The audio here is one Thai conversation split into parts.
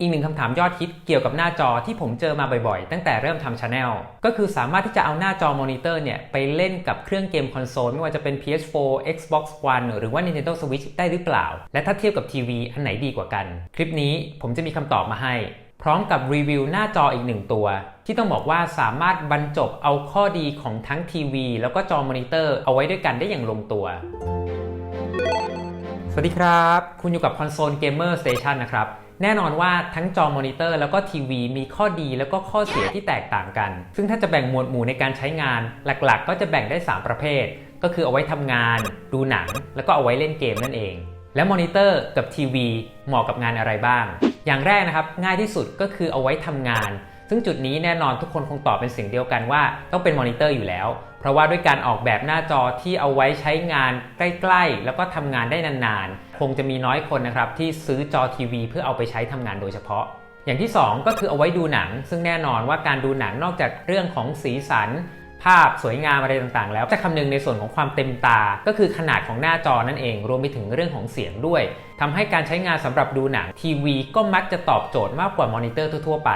อีกหนึ่งคำถามยอดฮิตเกี่ยวกับหน้าจอที่ผมเจอมาบ่อยๆ ตั้งแต่เริ่มทำชาแนลก็คือสามารถที่จะเอาหน้าจอมอนิเตอร์เนี่ยไปเล่นกับเครื่องเกมคอนโซลไม่ว่าจะเป็น PS4 Xbox One หรือว่า Nintendo Switch ได้หรือเปล่า และถ้าเทียบกับทีวีอันไหนดีกว่ากัน คลิปนี้ผมจะมีคำตอบมาให้ พร้อมกับรีวิวหน้าจออีกหนึ่งตัว ที่ต้องบอกว่าสามารถบรรจบเอาข้อดีของทั้งทีวีแล้วก็จอมอนิเตอร์เอาไว้ด้วยกันได้อย่างลงตัวสวัสดีครับ คุณอยู่กับคอนโซลเกมเมอร์สเตชันนะครับ แน่นอนว่าทั้งจอมอนิเตอร์แล้วก็ทีวีมีข้อดีแล้วก็ข้อเสียที่แตกต่างกัน ซึ่งถ้าจะแบ่งหมวดหมู่ในการใช้งาน หลักๆ ก็จะแบ่งได้ 3 ประเภท ก็คือเอาไว้ทำงาน ดูหนัง แล้วก็เอาไว้เล่นเกมนั่นเอง แล้วมอนิเตอร์กับทีวีเหมาะกับงานอะไรบ้าง อย่างแรกนะครับง่ายที่สุดก็คือเอาไว้ทำงาน ซึ่งจุดนี้แน่นอนทุกคนคงตอบเป็นเสียงเดียวกันว่าต้องเป็นมอนิเตอร์อยู่แล้ว เพราะว่าด้วยการออกแบบหน้าจอที่เอาไว้ใช้งานใกล้ ๆ แล้วก็ทำงานได้นานๆ คงจะมีน้อยคนนะครับที่ซื้อจอทีวี เพื่อเอาไปใช้ทำงานโดยเฉพาะ อย่างที่ 2 ก็คือเอาไว้ดูหนัง ซึ่งแน่นอนว่าการดูหนังนอกจากเรื่องของสีสัน ภาพสวยงามอะไรต่างๆ แล้วจะคำนึงในส่วนของความเต็มตา ก็คือขนาดของหน้าจอนั่นเอง รวมไปถึงเรื่องของเสียงด้วย ทำให้การใช้งานสำหรับดูหนังทีวี ก็มักจะตอบโจทย์มากกว่ามอนิเตอร์ทั่วๆไป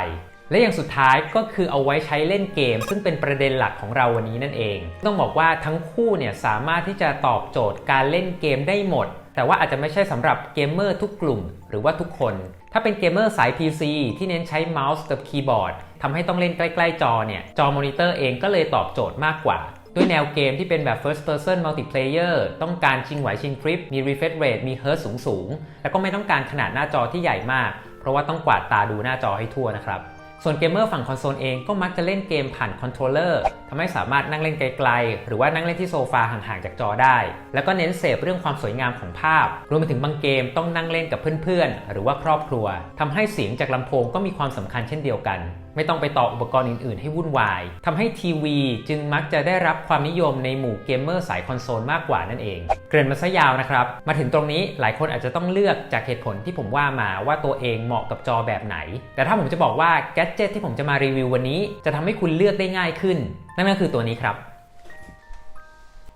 และอย่างสุดท้ายก็คือเอาไว้ใช้เล่นเกม ซึ่งเป็นประเด็นหลักของเราวันนี้นั่นเอง ต้องบอกว่าทั้งคู่เนี่ยสามารถที่จะตอบโจทย์การเล่นเกมได้หมด แต่ว่าอาจจะไม่ใช่สำหรับเกมเมอร์ทุกกลุ่ม หรือว่าทุกคน ถ้าเป็นเกมเมอร์สาย PC ที่เน้นใช้เมาส์กับคีย์บอร์ดทำให้ต้องเล่นใกล้ๆจอเนี่ยจอมอนิเตอร์เองก็เลยตอบโจทย์มากกว่าด้วยแนวเกมที่เป็นแบบ first person multiplayer ต้องการชิงไหวชิงพริบ มี refresh rate มี hertz สูงๆแล้วก็ไม่ต้องการขนาดหน้าจอที่ใหญ่มาก เพราะว่าต้องกวาดตาดูหน้าจอให้ทั่วนะครับ ส่วนเกมเมอร์ฝั่งคอนโซลเองก็มักจะเล่นเกมผ่านคอนโทรลเลอร์ทำให้สามารถนั่งเล่นไกลๆ หรือว่านั่งเล่นที่โซฟาห่างๆจากจอได้ แล้วก็เน้นเสพเรื่องความสวยงามของภาพ รวมไปถึงบางเกมต้องนั่งเล่นกับเพื่อนๆ หรือว่าครอบครัวทำให้เสียงจากลำโพงก็มีความสำคัญเช่นเดียวกัน ไม่ต้องไปต่ออุปกรณ์อื่น ๆ ให้วุ่นวายทำให้ทีวีจึงมักจะได้รับความนิยมในหมู่เกมเมอร์สายคอนโซลมากกว่านั่นเอง เกริ่นมาซะยาวนะครับ มาถึงตรงนี้หลายคนอาจจะต้องเลือกจากเหตุผลที่ผมว่ามาว่าตัวเองเหมาะกับจอแบบไหน แต่ถ้าผมจะบอกว่าแกจเจิตที่ผมจะมารีวิววันนี้ จะทำให้คุณเลือกได้ง่ายขึ้น นั่นก็คือตัวนี้ครับ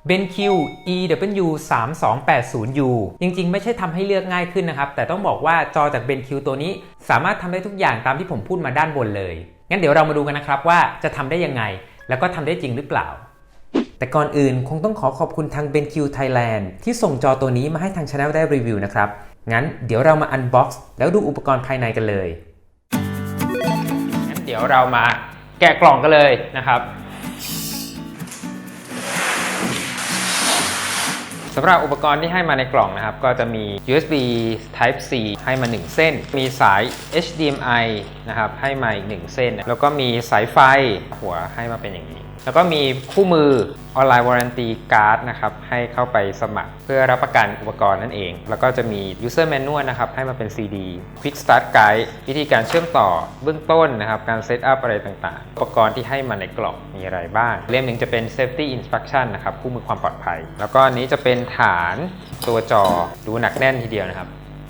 BenQ EW 3280U จริงๆ ไม่ใช่ทำให้เลือกง่ายขึ้นนะครับ แต่ต้องบอกว่าจอจาก BenQ ตัวนี้สามารถทำได้ทุกอย่างตามที่ผมพูดมาด้านบนเลย งั้นเดี๋ยวเรามาดูกันนะครับว่าจะทำได้ยังไง แล้วก็ทำได้จริงหรือเปล่า แต่ก่อนอื่นคงต้องขอขอบคุณทาง BenQ Thailand ที่ส่งจอตัวนี้มาให้ทางช anel ได้รีวิวนะครับ งั้นเดี๋ยวเรามา unbox แล้วดูอุปกรณ์ภายในกันเลย งั้นเดี๋ยวเรามาแกะกล่องกันเลยนะครับ สำหรับอุปกรณ์ที่ให้มาในกล่องนะครับ ก็จะมี USB Type C ให้มา 1 เส้น มีสาย HDMI นะครับให้มาอีก 1 เส้น แล้วก็มีสายไฟหัวให้มาเป็นอย่างนี้ แล้วก็มีคู่มือ Online Warranty Card นะครับให้เข้าไปสมัคร เพื่อรับประกันอุปกรณ์นั่นเอง แล้วก็จะมี User Manual นะครับให้มาเป็น CD Quick Start Guide วิธีการเชื่อมต่อเบื้องต้นนะครับการเซตอัพอะไรต่างๆ อุปกรณ์ที่ให้มาในกล่องมีอะไรบ้าง เล่มหนึ่งจะเป็น Safety Instruction นะครับคู่มือความปลอดภัย แล้วก็อันนี้จะเป็นฐานตัวจอดูหนักแน่นทีเดียวนะครับ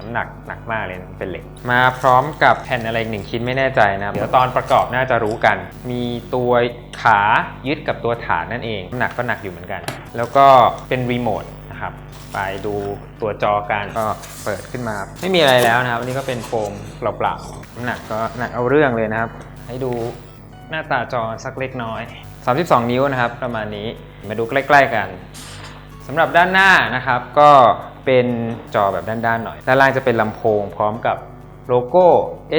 ำหนักหนักมากเลยนะเป็นเหล็ก มาพร้อมกับแผ่นอะไรอีกหนึ่งชิ้นไม่แน่ใจนะครับเดี๋ยวตอนประกอบน่าจะรู้กัน มีตัวขายึดกับตัวฐานนั่นเองน้ำหนักก็หนักอยู่เหมือนกัน แล้วก็เป็นรีโมทนะครับไปดูตัวจอกันก็เปิดขึ้นมา ไม่มีอะไรแล้วนะครับอันนี้ก็เป็นโฟมเปล่าๆน้ำหนักก็หนักเอาเรื่องเลยนะครับ ให้ดูหน้าตาจอสักเล็กน้อย 32 นิ้วนะครับ ประมาณนี้มาดูใกล้ ๆ กันสำหรับด้านหน้านะครับก็ เป็นจอแบบด้านๆหน่อยด้านล่างจะเป็นลำโพงพร้อมกับโลโก้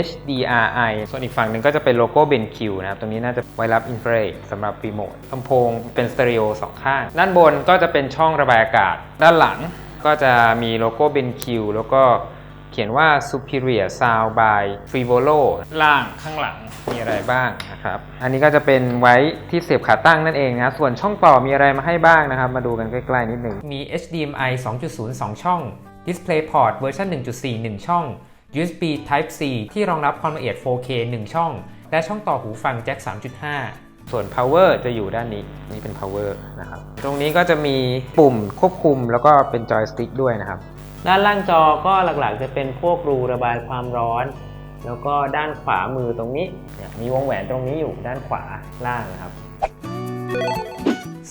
HDRI ส่วนอีกฝั่งหนึ่งก็จะเป็นโลโก้ BenQ นะครับ ตรงนี้น่าจะไวรับอินฟราเรดสำหรับรีโมทลำโพงเป็นสเตอริโอสองข้าง ด้านบนก็จะเป็นช่องระบายอากาศ ด้านหลังก็จะมีโลโก้ BenQ แล้วก็ เขียนว่า Superior Sound by Frivolo ล่างข้างหลังมีอะไรบ้างนะครับ อันนี้ก็จะเป็นไว้ที่เสียบขาตั้งนั่นเองนะส่วนช่องต่อมีอะไรมาให้บ้างนะครับ มาดูกันใกล้ๆนิดหนึ่งมี HDMI 2.0 2 ช่อง DisplayPort เวอร์ชัน1.4 1 ช่อง USB Type C ที่รองรับความละเอียด 4K 1 ช่อง และช่องต่อหูฟังแจ็ค 3.5ส่วน power จะอยู่ด้านนี้ นี่เป็น power นะครับ ตรงนี้ก็จะมีปุ่มควบคุมแล้วก็เป็นจอยสติ๊กด้วยนะครับ ด้านล่างจอก็หลักๆ จะเป็นพวกรูระบายความร้อน แล้วก็ด้านขวามือตรงนี้เนี่ยมีวงแหวนตรงนี้อยู่ด้านขวาล่างนะครับ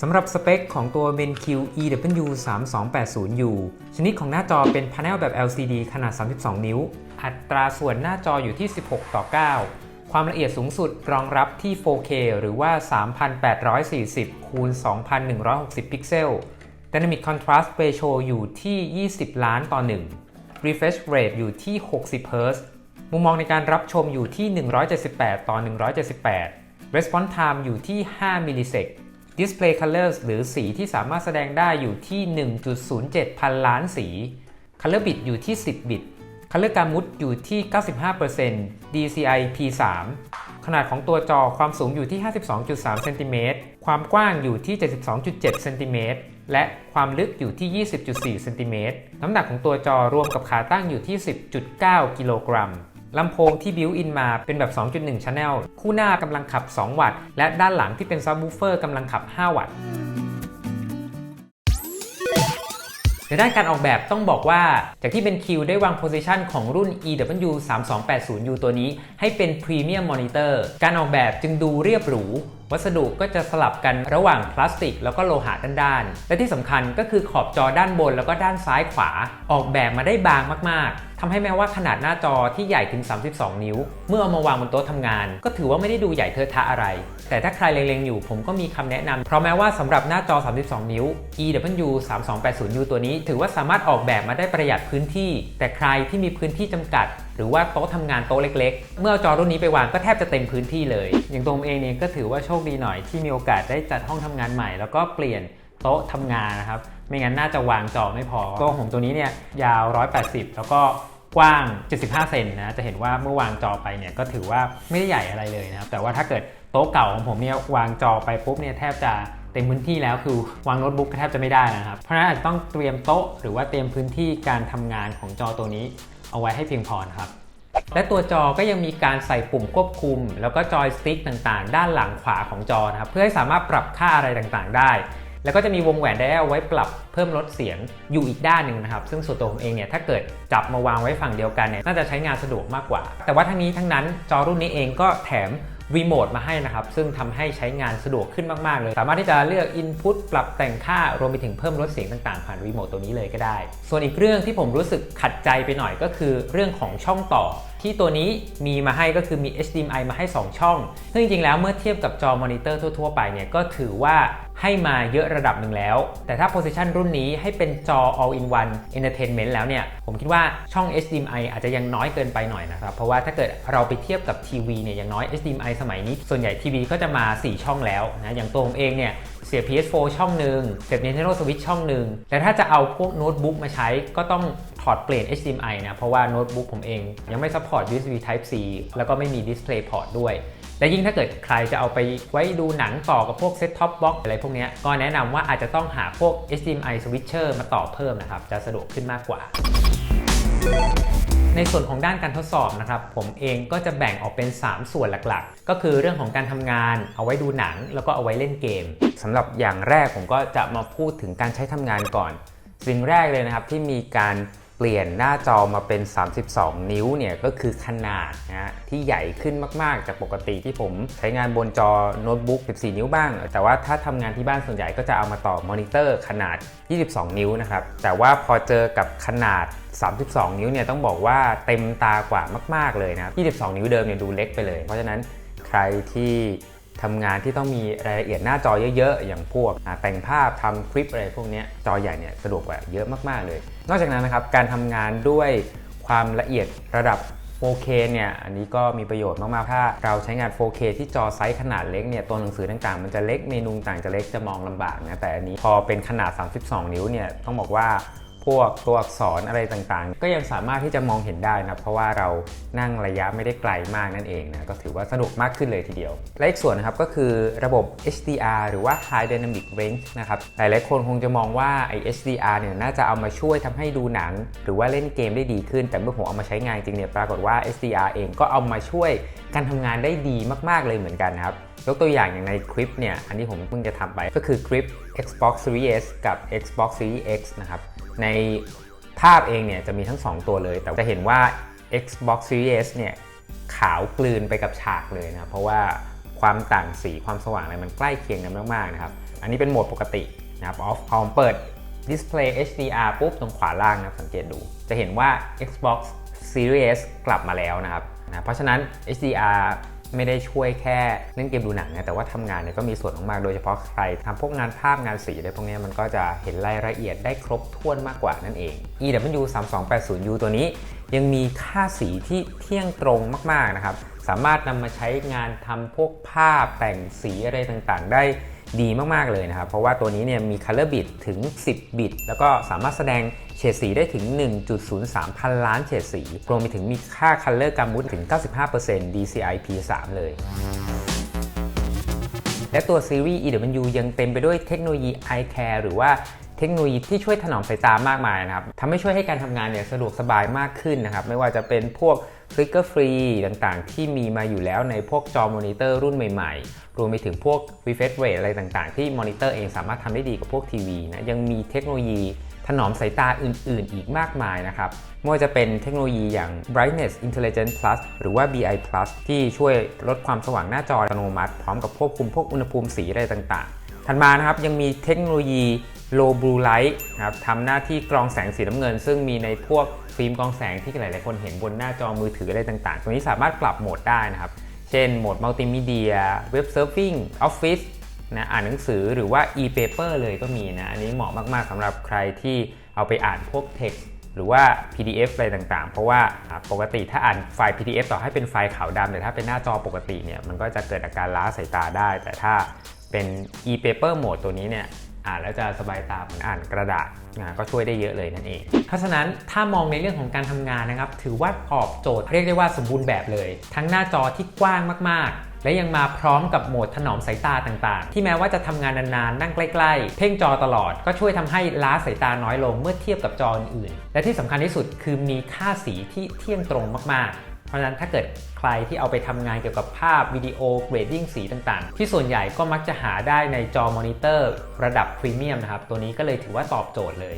สำหรับสเปคของตัว BenQ EW 3280U ชนิดของหน้าจอเป็นพาเนลแบบ LCD ขนาด 32 นิ้ว อัตราส่วนหน้าจออยู่ที่ 16 ต่อ 9 ความละเอียดสูงสุดรองรับที่ 4K หรือว่า 3840 คูณ 2160 พิกเซล Dynamic Contrast Ratio อยู่ที่ 20 ล้านต่อ 1 Refresh Rate อยู่ที่ 60 Hz มุมมองในการรับชมอยู่ที่ 178 ต่อ 178 Response Time อยู่ที่ 5 มิลลิเซก Display Colors หรือสีที่สามารถแสดงได้อยู่ที่ 1.07 พันล้านสี Color Bit อยู่ที่ 10 บิต Color Gamut อยู่ที่ 95% DCI P3 ขนาดของตัวจอความสูงอยู่ที่ 52.3 เซนติเมตร ความกว้างอยู่ที่ 72.7 เซนติเมตร และความลึกอยู่ที่ 20.4 เซนติเมตร น้ำหนักของตัวจอรวมกับขาตั้งอยู่ที่ 10.9 กิโลกรัมลำโพงที่บิวอินมาเป็นแบบ 2.1 Channel คู่หน้ากำลังขับ 2 วัตต์ และด้านหลังที่เป็นซับ w ูเฟอร์กำลังขับ 5 วัตต์ ในด้านการออกแบบต้องบอกว่าจากที่เป็นคิวได้วางโพซิชันของรุ่น EW 3280U ตัวนี้ให้เป็นพรีเมียมมอนิเตอร์การออกแบบจึงดูเรียบหรู วัสดุก็จะสลับกันระหว่างพลาสติก แล้วก็โลหะด้านๆและที่สำคัญก็คือขอบจอด้านบนแล้วก็ด้านซ้ายขวา ออกแบบมาได้บางมากๆ ทำให้แม้ว่าขนาดหน้าจอที่ใหญ่ถึง 32 นิ้ว เมื่อเอามาวางบนโต๊ะทำงาน ก็ถือว่าไม่ได้ดูใหญ่เทอะทะอะไร แต่ถ้าใครเล็งๆอยู่ผมก็มีคำแนะนำเพราะแม้ว่าสำหรับหน้าจอ 32 นิ้ว EW 3280U ตัวนี้ ถือว่าสามารถออกแบบมาได้ประหยัดพื้นที่ แต่ใครที่มีพื้นที่จำกัด หรือว่าโต๊ะทำงานโต๊ะเล็ก ๆ เมื่อเอาจอรุ่นนี้ไปวางก็แทบจะเต็มพื้นที่เลย อย่างตัวผมเองเนี่ยก็ถือว่าโชคดีหน่อยที่มีโอกาสได้จัดห้องทำงานใหม่ แล้วก็เปลี่ยน โต๊ะทำงานนะครับ ไม่งั้นน่าจะวางจอไม่พอ โต๊ะผมตัวนี้เนี่ยยาว 180 แล้วก็กว้าง 75 เซนนะ จะเห็นว่าเมื่อวางจอไปเนี่ยก็ถือว่าไม่ได้ใหญ่อะไรเลยนะครับ แต่ว่าถ้าเกิดโต๊ะเก่าของผมเนี่ยวางจอไปปุ๊บเนี่ยแทบจะเต็มพื้นที่แล้วคือวางโน้ตบุ๊กก็แทบจะไม่ได้นะครับ เพราะฉะนั้นอาจจะต้องเตรียมโต๊ะหรือว่าเตรียมพื้นที่การทำงานของจอตัวนี้ เอาไว้ให้เพียงพอครับ และตัวจอก็ยังมีการใส่ปุ่มควบคุม แล้วก็จอยสติ๊กต่างๆ ด้านหลังขวาของจอนะครับเพื่อให้สามารถปรับค่าอะไรต่างๆ ได้ แล้วก็จะมีวงแหวนไดเอาไว้ปรับเพิ่มลดเสียงอยู่อีกด้านหนึ่งนะครับ ซึ่งส่วนตัวผมเองเนี่ยถ้าเกิดจับมาวางไว้ฝั่งเดียวกันเนี่ยน่าจะใช้งานสะดวกมากกว่า แต่ว่าทั้งนี้ทั้งนั้นจอรุ่นนี้เองก็แถมรีโมทมาให้นะครับ ซึ่งทำให้ใช้งานสะดวกขึ้นมาก ๆ เลย สามารถที่จะเลือก Input ปรับแต่งค่ารวมไปถึงเพิ่มลดเสียงต่างๆ ผ่านรีโมทตัวนี้เลยก็ได้ ส่วนอีกเรื่องที่ผมรู้สึกขัดใจไปหน่อยก็คือเรื่องของช่องต่อ ที่ตัวนี้มีมาให้ก็คือมี HDMI มาให้ 2 ช่อง ซึ่งจริง ๆ แล้วเมื่อเทียบกับจอมอนิเตอร์ทั่ว ๆ ไปเนี่ยก็ถือว่า ให้มาเยอะระดับหนึ่งแล้ว แต่ถ้า position รุ่นนี้ให้เป็นจอ all in one entertainment แล้วเนี่ย ผมคิดว่าช่อง HDMI อาจจะยังน้อยเกินไปหน่อยนะครับ เพราะว่าถ้าเกิดเราไปเทียบกับทีวีเนี่ยอย่างน้อย HDMI สมัยนี้ ส่วนใหญ่ทีวีก็จะมา 4 ช่องแล้วนะอย่างตัวผมเองเนี่ยเสีย PS4 ช่องหนึ่งเสียบ Nintendo Switch ช่องหนึ่งแต่ถ้าจะเอาพวกโน้ตบุ๊กมาใช้ก็ต้องถอดเปลี่ยน HDMI นะ เพราะว่าโน้ตบุ๊กผมเองยังไม่ support USB Type C แล้วก็ไม่มี Display Port ด้วย และยิ่งถ้าเกิดใครจะเอาไปไว้ดูหนังต่อกับพวก Set Top Box อกอะไรพวกนี้ก็แนะนำว่าอาจจะต้องหาพวก HDMI switcher มาต่อเพิ่มนะครับ จะสะดวกขึ้นมากกว่าในส่วนของด้านการทดสอบนะครับ ผมเองก็จะแบ่งออกเป็น 3 ส่วนหลักๆ ก็คือเรื่องของการทำงาน เอาไว้ดูหนัง แล้วก็เอาไว้เล่นเกมสำหรับอย่างแรกผมก็จะมาพูดถึงการใช้ทำงานก่อน สิ่งแรกเลยนะครับที่มีการ เปลี่ยนหน้าจอมาเป็น 32 นิ้วเนี่ยก็คือขนาดนะฮะที่ใหญ่ขึ้นมากๆ จากปกติที่ผมใช้งานบนจอโน้ตบุ๊ก 14 นิ้วบ้าง แต่ว่าถ้าทำงานที่บ้านส่วนใหญ่ก็จะเอามาต่อมอนิเตอร์ขนาด 22 นิ้วนะครับ แต่ว่าพอเจอกับขนาด 32 นิ้วเนี่ยต้องบอกว่าเต็มตากว่ามาก ๆเลยนะครับ22 นิ้วเดิมเนี่ยดูเล็กไปเลย เพราะฉะนั้นใครที่ ทำงานที่ต้องมีรายละเอียดหน้าจอเยอะๆ อย่างพวกแต่งภาพทำคลิปอะไรพวกนี้จอใหญ่เนี่ยสะดวกกว่าเยอะมากๆเลย นอกจากนั้นนะครับการทำงานด้วยความละเอียดระดับ 4K เนี่ยอันนี้ก็มีประโยชน์มากๆ ถ้าเราใช้งาน 4K ที่จอไซส์ขนาดเล็กเนี่ยตัวหนังสือต่างๆ มันจะเล็กเมนูต่างจะเล็กจะมองลำบากนะแต่อันนี้พอเป็นขนาด 32 นิ้วเนี่ยต้องบอกว่า วกตัวอักษรอะไรต่างๆ ก็ยังสามารถที่จะมองเห็นได้นะเพราะว่าเรานั่งระยะไม่ได้ไกลมากนั่นเองนะก็ถือว่าสะดวกมากขึ้นเลยทีเดียว และอีกส่วนนะครับก็คือระบบ HDR หรือว่า High Dynamic Range นะครับหลายๆคนคงจะมองว่าไอ้ HDR เนี่ยน่าจะเอามาช่วยทำให้ดูหนัง หรือว่าเล่นเกมได้ดีขึ้น แต่เมื่อผมเอามาใช้งานจริงเนี่ยปรากฏว่า HDR เองก็เอามาช่วยการทำงานได้ดีมากๆเลยเหมือนกันนะครับ ยกตัวอย่างอย่างในคลิปเนี่ย อันที่ผมเพิ่งจะทำไปก็คือคลิป Xbox Series S กับ Xbox Series X นะครับในภาพเองเนี่ยจะมีทั้ง 2 ตัวเลย แต่จะเห็นว่า Xbox Series S เนี่ยขาวกลืนไปกับฉากเลยนะเพราะว่าความต่างสีความสว่างอะไรมันใกล้เคียงกันมากๆนะครับ อันนี้เป็นโหมดปกตินะครับ off พอผมเปิด display HDR ปุ๊บตรงขวาล่างนะสังเกตดู จะเห็นว่า Xbox Series S กลับมาแล้วนะครับนะเพราะฉะนั้น HDR ไม่ได้ช่วยแค่เล่นเกมดูหนังนะแต่ว่าทำงานเนี่ยก็มีส่วนมากๆโดยเฉพาะใครทำพวกงานภาพงานสีอะไรพวกนี้มันก็จะเห็นรายละเอียดได้ครบถ้วนมากกว่านั่นเอง EW 3280U ตัวนี้ยังมีค่าสีที่เที่ยงตรงมากๆนะครับ สามารถนำมาใช้งานทำพวกภาพแต่งสีอะไรต่างๆ ได้ ดีมาก ๆ เลยนะครับ เพราะว่าตัวนี้เนี่ยมี Color Bit ถึง 10 บิต แล้วก็สามารถแสดงเฉดสีได้ถึง 1.03 พันล้านเฉดสี รวมไปถึงมีค่า Color Gamut ถึง 95% DCI P3 เลยและตัวซีรีส์ EW ยังเต็มไปด้วยเทคโนโลยี Eye Care หรือว่าเทคโนโลยีที่ช่วยถนอมสายตามากมายนะครับทำให้ช่วยให้การทำงานเนี่ยสะดวกสบายมากขึ้นนะครับ ไม่ว่าจะเป็นพวก Flicker Free ต่างๆ ที่มีมาอยู่แล้วในพวกจอมอนิเตอร์รุ่นใหม่ๆ รวมไปถึงพวก refresh rate อะไรต่างๆ ที่มอนิเตอร์เองสามารถทำได้ดีกว่าพวกทีวีนะยังมีเทคโนโลยีถนอมสายตาอื่นๆ อีกมากมายนะครับไม่ว่าจะเป็นเทคโนโลยีอย่าง brightness intelligence plus หรือว่า BI plus ที่ช่วยลดความสว่างหน้าจออัตโนมัติ พร้อมกับควบคุมพวกอุณหภูมิสีอะไรต่างๆ ถัดมานะครับยังมีเทคโนโลยี low blue light นะครับทำหน้าที่กรองแสงสีน้ำเงิน ซึ่งมีในพวก ฟิล์มกองแสงที่หลาย ๆ คนเห็นบนหน้าจอมือถืออะไรต่าง ๆตัวนี้สามารถปรับโหมดได้นะครับ เช่นโหมดมัลติมีเดียเว็บเซิร์ฟิ้งออฟฟิศนะอ่านหนังสือหรือว่า e-paper เลยก็มีนะ อันนี้เหมาะมาก ๆสำหรับใครที่เอาไปอ่านพวก text หรือว่า PDF อะไรต่างๆ เพราะว่าปกติถ้าอ่านไฟล์ PDF ต่อให้เป็นไฟล์ขาวดำแต่ถ้าเป็นหน้าจอปกติเนี่ยมันก็จะเกิดอาการล้าสายตาได้ แต่ถ้าเป็น e-paper mode ตัวนี้เนี่ย อ่านแล้วจะสบายตาเหมือนอ่านกระดาษนะก็ช่วยได้เยอะเลยนั่นเอง เพราะฉะนั้นถ้ามองในเรื่องของการทำงานนะครับ ถือว่าตอบโจทย์เรียกได้ว่าสมบูรณ์แบบเลย ทั้งหน้าจอที่กว้างมากๆ และยังมาพร้อมกับโหมดถนอมสายตาต่างๆ ที่แม้ว่าจะทำงานนานๆ นั่งใกล้ๆ เพ่งจอตลอดก็ช่วยทำให้ล้าสายตาน้อยลงเมื่อเทียบกับจออื่นๆและที่สำคัญที่สุดคือมีค่าสีที่เที่ยงตรงมากๆ เพราะฉะนั้นถ้าเกิดใครที่เอาไปทำงานเกี่ยวกับภาพวิดีโอเกรดดิ้งสีต่างๆ ที่ส่วนใหญ่ก็มักจะหาได้ในจอมอนิเตอร์ระดับพรีเมียมนะครับ ตัวนี้ก็เลยถือว่าตอบโจทย์เลย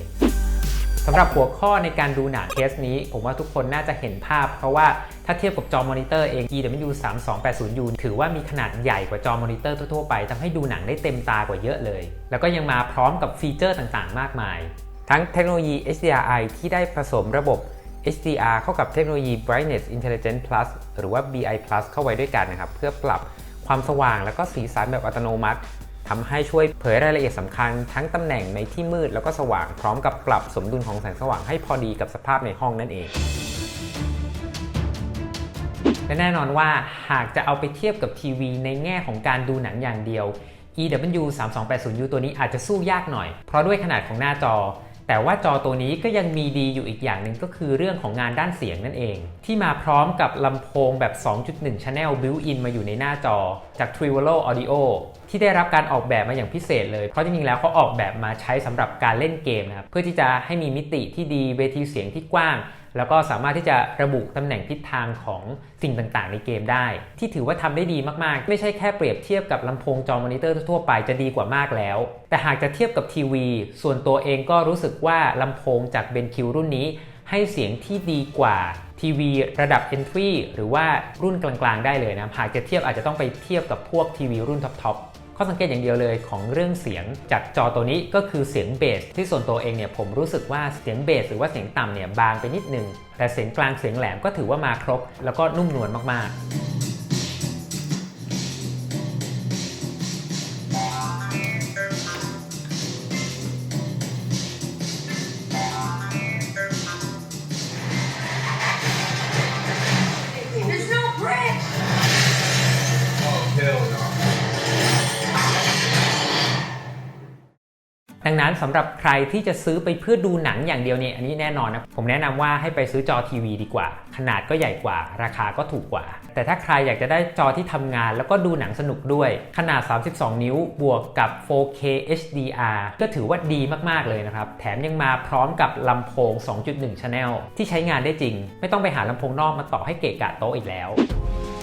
สำหรับหัวข้อในการดูหนังเคสนี้ ผมว่าทุกคนน่าจะเห็นภาพ เพราะว่าถ้าเทียบกับจอมอนิเตอร์เอง EW 3280U ถือว่ามีขนาดใหญ่กว่าจอมอนิเตอร์ทั่วๆไปทำให้ดูหนังได้เต็มตากว่าเยอะเลย แล้วก็ยังมาพร้อมกับฟีเจอร์ต่างๆ มากมาย ทั้งเทคโนโลยี HDRI ที่ได้ผสมระบบ HDR เข้ากับเทคโนโลยี Brightness Intelligence Plus หรือว่า BI Plus เข้าไว้ด้วยกันนะครับ เพื่อปรับความสว่างแล้วก็สีสันแบบอัตโนมัติทำให้ช่วยเผยรายละเอียดสำคัญทั้งตำแหน่งในที่มืดแล้วก็สว่างพร้อมกับปรับสมดุลของแสงสว่างให้พอดีกับสภาพในห้องนั่นเอง และแน่นอนว่าหากจะเอาไปเทียบกับทีวี ในแง่ของการดูหนังอย่างเดียว EW 3280U ตัวนี้อาจจะสู้ยากหน่อย เพราะด้วยขนาดของหน้าจอ แต่ว่าจอตัวนี้ก็ยังมีดีอยู่อีกอย่างหนึ่งก็คือเรื่องของงานด้านเสียงนั่นเอง ที่มาพร้อมกับลำโพงแบบ 2.1 Channel built-in มาอยู่ในหน้าจอจาก Trivolo Audio ที่ได้รับการออกแบบมาอย่างพิเศษเลย เพราะจริงๆแล้วเขาออกแบบมาใช้สำหรับการเล่นเกมนะครับเพื่อที่จะให้มีมิติที่ดีเวทีเสียงที่กว้าง แล้วก็สามารถที่จะระบุตำแหน่งทิศทางของสิ่งต่างๆ ในเกมได้ ที่ถือว่าทำได้ดีมากๆ ไม่ใช่แค่เปรียบเทียบกับลำโพงจอมอนิเตอร์ทั่วไปจะดีกว่ามากแล้ว แต่หากจะเทียบกับทีวี ส่วนตัวเองก็รู้สึกว่าลำโพงจากเบนคิวรุ่นนี้ ให้เสียงที่ดีกว่าทีวีระดับ Entry หรือว่ารุ่นกลางๆ ได้เลยนะหากจะเทียบอาจจะต้องไปเทียบกับพวกทีวีรุ่นท็อปๆ ข้อสังเกตอย่างเดียวเลยของเรื่องเสียงจากจอตัวนี้ก็คือเสียงเบสที่ส่วนตัวเองเนี่ยผมรู้สึกว่าเสียงเบสหรือว่าเสียงต่ำเนี่ยบางไปนิดนึงแต่เสียงกลางเสียงแหลมก็ถือว่ามาครบ แล้วก็นุ่มนวลมากๆ ดังนั้นสำหรับใครที่จะซื้อไปเพื่อดูหนังอย่างเดียวเนี่ยอันนี้แน่นอนนะผมแนะนำว่าให้ไปซื้อจอทีวีดีกว่า ขนาดก็ใหญ่กว่า ราคาก็ถูกกว่า แต่ถ้าใครอยากจะได้จอที่ทำงาน แล้วก็ดูหนังสนุกด้วย ขนาด 32 นิ้วบวกกับ 4K HDR ก็ถือว่าดีมากๆเลยนะครับ แถมยังมาพร้อมกับลำโพง 2.1 Channel ที่ใช้งานได้จริง ไม่ต้องไปหาลำโพงนอกมาต่อให้เกะกะโต๊ะอีกแล้ว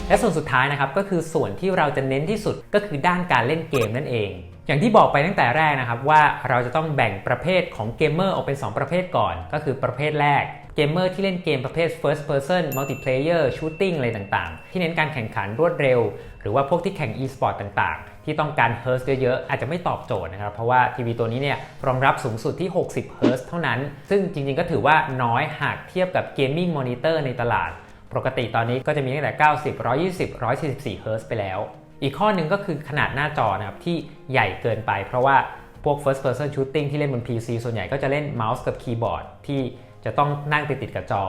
และส่วนสุดท้ายนะครับก็คือส่วนที่เราจะเน้นที่สุดก็คือด้านการเล่นเกมนั่นเอง อย่างที่บอกไปตั้งแต่แรกนะครับว่าเราจะต้องแบ่งประเภทของเกมเมอร์ออกเป็น 2 ประเภทก่อน ก็คือประเภทแรกเกมเมอร์ที่เล่นเกมประเภท first person multiplayer shooting อะไรต่างๆ ที่เน้นการแข่งขันรวดเร็ว หรือว่าพวกที่แข่ง e-sport ต่างๆ ที่ต้องการเฮิร์ตเยอะๆ อาจจะไม่ตอบโจทย์นะครับ เพราะว่าทีวีตัวนี้เนี่ยรองรับสูงสุดที่ 60เฮิร์ตเท่านั้น ซึ่งจริงๆ ก็ถือว่าน้อยหากเทียบกับเกมมิ่งมอนิเตอร์ในตลาด ปกติตอนนี้ก็จะมีตั้งแต่ 90 120 144เฮิร์ตไปแล้ว อีกข้อหนึ่งก็คือขนาดหน้าจอนะครับที่ใหญ่เกินไป เพราะว่าพวก first person shooting ที่เล่นบน PC ส่วนใหญ่ก็จะเล่นเมาส์กับคีย์บอร์ดที่จะต้องนั่งติดติดกับจอ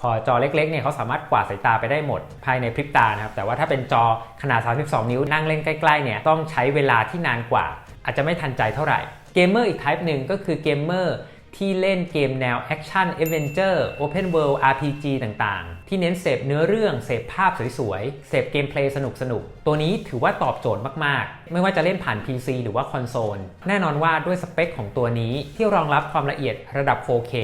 พอจอเล็กๆเนี่ยเขาสามารถกวาดสายตาไปได้หมด ภายในพริบตานะครับแต่ว่าถ้าเป็นจอขนาด 32 นิ้วนั่งเล่นใกล้ๆเนี่ยต้องใช้เวลาที่นานกว่า อาจจะไม่ทันใจเท่าไหร่เกมเมอร์อีก type หนึ่งก็คือเกมเมอร์ที่เล่นเกมแนวแอคชั่นเอเวนเจอร์โอเพนเวิลด์ RPG ต่างๆที่เน้นเสพเนื้อเรื่อง เสพภาพสวยๆ เสพเกมเพลย์สนุกๆ ตัวนี้ถือว่าตอบโจทย์มากๆ ไม่ว่าจะเล่นผ่าน PC หรือว่าคอนโซล แน่นอนว่าด้วยสเปคของตัวนี้ที่รองรับความละเอียดระดับ 4K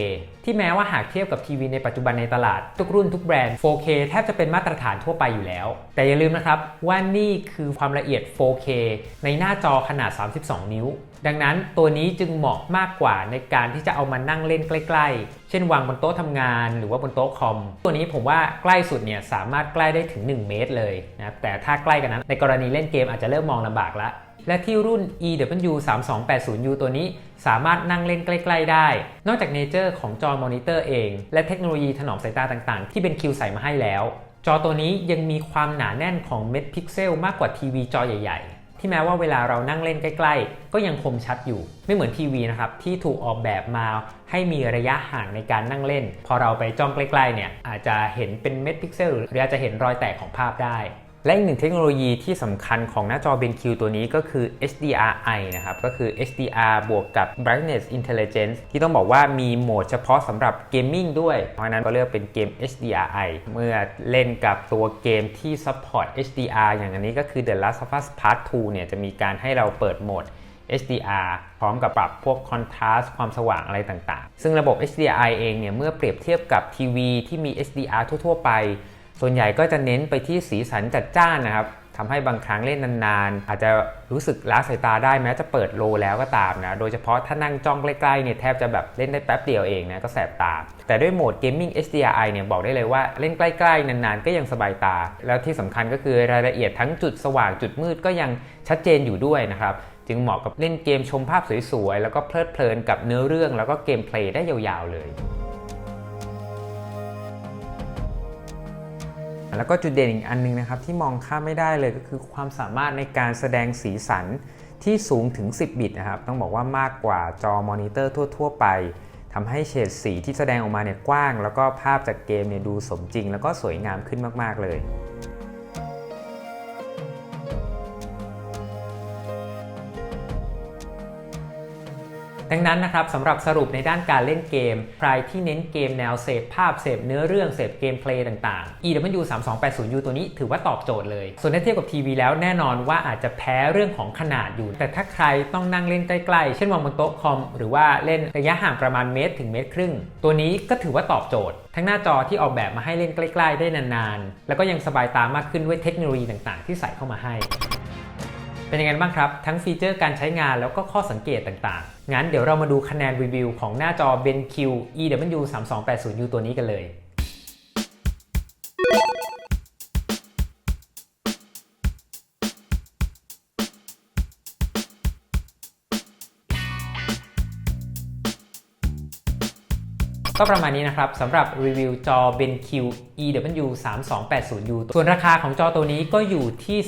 ที่แม้ว่าหากเทียบกับทีวีในปัจจุบันในตลาด ทุกรุ่นทุกแบรนด์ 4K แทบจะเป็นมาตรฐานทั่วไปอยู่แล้ว แต่อย่าลืมนะครับว่านี่คือความละเอียด 4K ในหน้าจอขนาด 32 นิ้ว ดังนั้นตัวนี้จึงเหมาะมากกว่าในการที่จะเอามานั่งเล่นใกล้ ๆ เช่นวางบนโต๊ะทำงาน หรือว่าบนโต๊ะคอม ตัวนี้ผมว่าาใกล้สุดเนี่ยสามารถใกล้ได้ถึง 1 เมตรเลยนะครับแต่ถ้าใกล้กันนั้นในกรณีเล่นเกมอาจจะเริ่มมองลำบากละและที่รุ่น EW 3 2 8 0 U ตัวนี้สามารถนั่งเล่นใกล้ ๆ ได้ นอกจากเนเจอร์ของจอมอนิเตอร์เอง และเทคโนโลยีถนอมสายตาต่างๆ ที่เป็นคิวใส่มาให้แล้ว จอตัวนี้ยังมีความหนาแน่นของเม็ดพิกเซลมากกว่าทีวีจอใหญ่ ๆ ที่แม้ว่าเวลาเรานั่งเล่นใกล้ๆ ก็ยังคมชัดอยู่ ไม่เหมือนทีวีนะครับที่ถูกออกแบบมาให้มีระยะห่างในการนั่งเล่น พอเราไปจ้องใกล้ๆเนี่ยอาจจะเห็นเป็นเม็ดพิกเซลหรืออาจจะเห็นรอยแตกของภาพได้ และอีกหนึ่งเทคโนโลยีที่สำคัญของหน้าจอ BenQ ตัวนี้ก็คือ HDRI นะครับ ก็คือ HDR บวกกับ Brightness Intelligence ที่ต้องบอกว่ามีโหมดเฉพาะสำหรับเกมมิ่งด้วย เพราะนั้นก็เลือกเป็นเกม HDRI เมื่อเล่นกับตัวเกมที่ support HDR อย่างอันนี้ก็คือ The Last of Us Part 2 เนี่ยจะมีการให้เราเปิดโหมด HDR พร้อมกับปรับพวก contrast ความสว่างอะไรต่างๆ ซึ่งระบบ HDRI เองเนี่ยเมื่อเปรียบเทียบกับทีวีที่มี HDR ทั่ว ๆ ไป ส่วนใหญ่ก็จะเน้นไปที่สีสันจัดจ้านนะครับทำให้บางครั้งเล่นนานๆ อาจจะรู้สึกล้าสายตาได้แม้จะเปิดโลแล้วก็ตามนะ โดยเฉพาะถ้านั่งจ้องใกล้ๆเนี่ยแทบจะแบบเล่นได้แป๊บเดียวเองนะก็แสบตา แต่ด้วยโหมด Gaming HDRI เนี่ยบอกได้เลยว่าเล่นใกล้ๆ นานๆ ก็ยังสบายตา แล้วที่สำคัญก็คือรายละเอียดทั้งจุดสว่างจุดมืดก็ยังชัดเจนอยู่ด้วยนะครับจึงเหมาะกับเล่นเกมชมภาพสวยๆแล้วก็เพลิดเพลินกับเนื้อเรื่องแล้วก็เกมเพลย์ได้ยาวๆเลย แล้วก็จุดเด่นอีกอันนึงนะครับที่มองข้ามไม่ได้เลยก็คือความสามารถในการแสดงสีสันที่สูงถึง 10 บิตนะครับ ต้องบอกว่ามากกว่าจอมอนิเตอร์ทั่ว ๆ ไปทำให้เฉดสีที่แสดงออกมาเนี่ยกว้าง แล้วก็ภาพจากเกมเนี่ยดูสมจริง แล้วก็สวยงามขึ้นมาก ๆ เลย ดังนั้นนะครับสำหรับสรุปในด้านการเล่นเกม ใครที่เน้นเกมแนวเสพภาพเสพเนื้อเรื่องเสพเกมเพลย์ต่างๆ EW 3 2 8 0 U ตัวนี้ถือว่าตอบโจทย์เลย ส่วนถ้าเทียบกับทีวีแล้วแน่นอนว่าอาจจะแพ้เรื่องของขนาดอยู่ แต่ถ้าใครต้องนั่งเล่นใกล้ๆ เช่นวางบนโต๊ะคอม หรือว่าเล่นระยะห่างประมาณเมตรถึงเมตรครึ่ง ตัวนี้ก็ถือว่าตอบโจทย์ ทั้งหน้าจอที่ออกแบบมาให้เล่นใกล้ ๆ ได้นานๆ แล้วก็ยังสบายตามากขึ้นด้วยเทคโนโลยีต่างๆ ที่ใส่เข้ามาให้ เป็นยังไงบ้างครับ ทั้งฟีเจอร์การใช้งานแล้วก็ข้อสังเกตต่างๆ งั้นเดี๋ยวเรามาดูคะแนนรีวิวของหน้าจอ BenQ EW 3 2 8 0 U ตัวนี้กันเลย ก็ประมาณนี้นะครับสำหรับรีวิวจอ BenQ EW 3 2 8 0 U ส่วนราคาของจอตัวนี้ก็อยู่ที่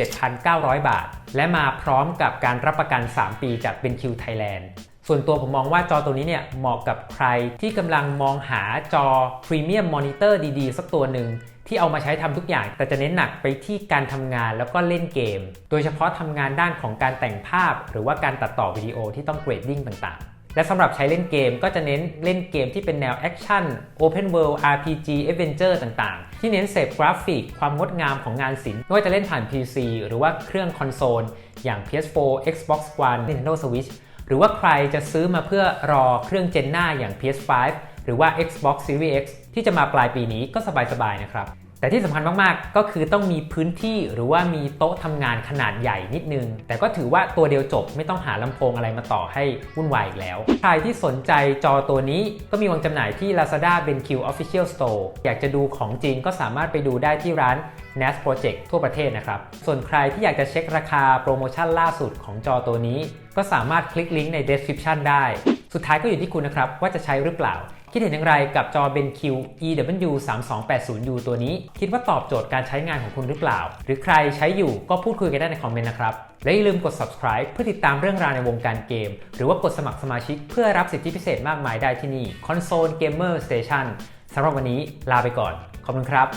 27,900 บาท และมาพร้อมกับการรับประกัน 3 ปีจาก BenQ Thailand ส่วนตัวผมมองว่าจอตัวนี้เนี่ยเหมาะกับใครที่กำลังมองหาจอพรีเมียมมอนิเตอร์ดีๆ สักตัวหนึ่งที่เอามาใช้ทำทุกอย่าง แต่จะเน้นหนักไปที่การทำงานแล้วก็เล่นเกม โดยเฉพาะทำงานด้านของการแต่งภาพ หรือว่าการตัดต่อวิดีโอที่ต้องเกรดดิ้งต่างๆ และสำหรับใช้เล่นเกมก็จะเน้นเล่นเกมที่เป็นแนวแอคชั่น Open World RPG Adventure ต่างๆ ที่เน้นเสพกราฟิก ความงดงามของงานศิลป์ไม่ว่าจะเล่นผ่าน PC หรือว่าเครื่องคอนโซล อย่าง PS4 Xbox One Nintendo Switch หรือว่าใครจะซื้อมาเพื่อรอเครื่องเจนหน้าอย่าง PS5 หรือว่า Xbox Series X ที่จะมาปลายปีนี้ก็สบายๆนะครับ แต่ที่สำคัญมากๆ ก็คือต้องมีพื้นที่หรือว่ามีโต๊ะทำงานขนาดใหญ่นิดนึง แต่ก็ถือว่าตัวเดียวจบไม่ต้องหาลำโพงอะไรมาต่อให้วุ่นวายอีกแล้ว ใครที่สนใจจอตัวนี้ก็มีวางจำหน่ายที่ Lazada BenQ Official Store อยากจะดูของจริงก็สามารถไปดูได้ที่ร้าน NAS Project ทั่วประเทศนะครับ ส่วนใครที่อยากจะเช็คราคาโปรโมชั่นล่าสุดของจอตัวนี้ ก็สามารถคลิกลิงก์ใน description ได้ สุดท้ายก็อยู่ที่คุณนะครับว่าจะใช้หรือเปล่า คิดเห็นอย่างไรกับจอ BenQ EW 3 2 8 0 U ตัวนี้ คิดว่าตอบโจทย์การใช้งานของคุณหรือเปล่า หรือใครใช้อยู่ก็พูดคุยกันได้ในคอมเมนต์นะครับ และอย่าลืมกด subscribe เพื่อติดตามเรื่องราวในวงการเกม หรือว่ากดสมัครสมาชิกเพื่อรับสิทธิพิเศษมากมายได้ที่นี่ Console Gamer Station สำหรับวันนี้ลาไปก่อน ขอบคุณครับ